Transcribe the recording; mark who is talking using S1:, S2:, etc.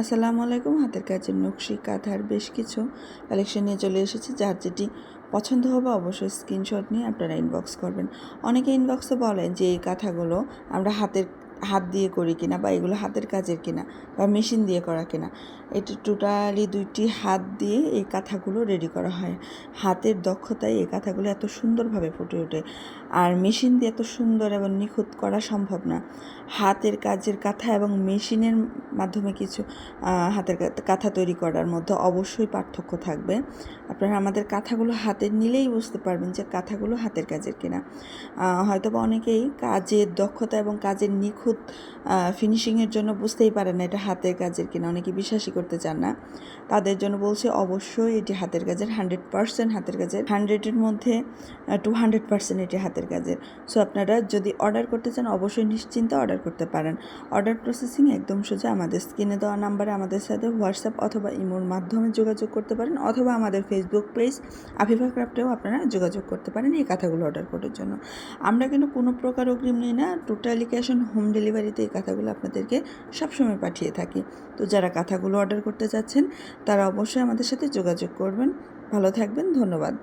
S1: আসসালামু আলাইকুম, হাতের কাজের নকশি কাঁথার বেশ কিছু কালেকশন নিয়ে চলে এসেছি। যার যেটি পছন্দ হবে অবশ্যই স্ক্রিনশট নিয়ে আপনারা ইনবক্স করবেন। অনেকে ইনবক্সে বলেন যে এই কাঁথাগুলো আমরা হাতের হাত দিয়ে করি কিনা বা এগুলো হাতের কাজের কিনা বা মেশিন দিয়ে করা কিনা এটি টোটালি দুইটি হাত দিয়ে এই কাঁথাগুলো রেডি করা হয়। হাতের দক্ষতায় এই কাঁথাগুলো এত সুন্দরভাবে ফুটে ওঠে আর মেশিন দিয়ে এত সুন্দর এবং নিখুঁত করা সম্ভব না। হাতের কাজের কাঁথা এবং মেশিনের মাধ্যমে কিছু হাতের কাঁথা তৈরি করার মধ্যে অবশ্যই পার্থক্য থাকবে। আপনারা আমাদের কাঁথাগুলো হাতে নিলেই বুঝতে পারবেন যে কাঁথাগুলো হাতের কাজের কিনা। আহ, হয়তোবা অনেকেই কাজের দক্ষতা এবং কাজের নিখুঁত ফিনিশিংয়ের জন্য বুঝতেই পারেন না এটা হাতের কাজের কিনা। অনেকে বিশ্বাসই করতে চান না। তাদের জন্য বলছি অবশ্যই এটি হাতের কাজের হান্ড্রেড পার্সেন্ট হাতের কাজের। হান্ড্রেডের মধ্যে টু হান্ড্রেড পার্সেন্ট এটি হাতের কাজের। সো আপনারা যদি অর্ডার করতে চান, অবশ্যই নিশ্চিন্তে অর্ডার করতে পারেন। অর্ডার প্রসেসিং একদম সোজা আমাদের স্ক্রিনে দেওয়া নাম্বারে আমাদের সাথে হোয়াটসঅ্যাপ অথবা ইমোর মাধ্যমে যোগাযোগ করতে পারেন অথবা আমাদের ফেসবুক পেজ আফিফা ক্রাফটেও আপনারা যোগাযোগ করতে পারেন এই কাঁথাগুলো অর্ডার করার জন্য। আমরা কিন্তু কোনো প্রকার অগ্রিম নিই না টোটালি ক্যাশ অন হোম ডেলিভারিতে এই কাঁথাগুলো আপনাদেরকে সবসময় পাঠিয়ে থাকি। তো যারা কাঁথাগুলো অর্ডার করতে চাচ্ছেন, তারা অবশ্যই আমাদের সাথে যোগাযোগ করবেন। ভালো থাকবেন, ধন্যবাদ।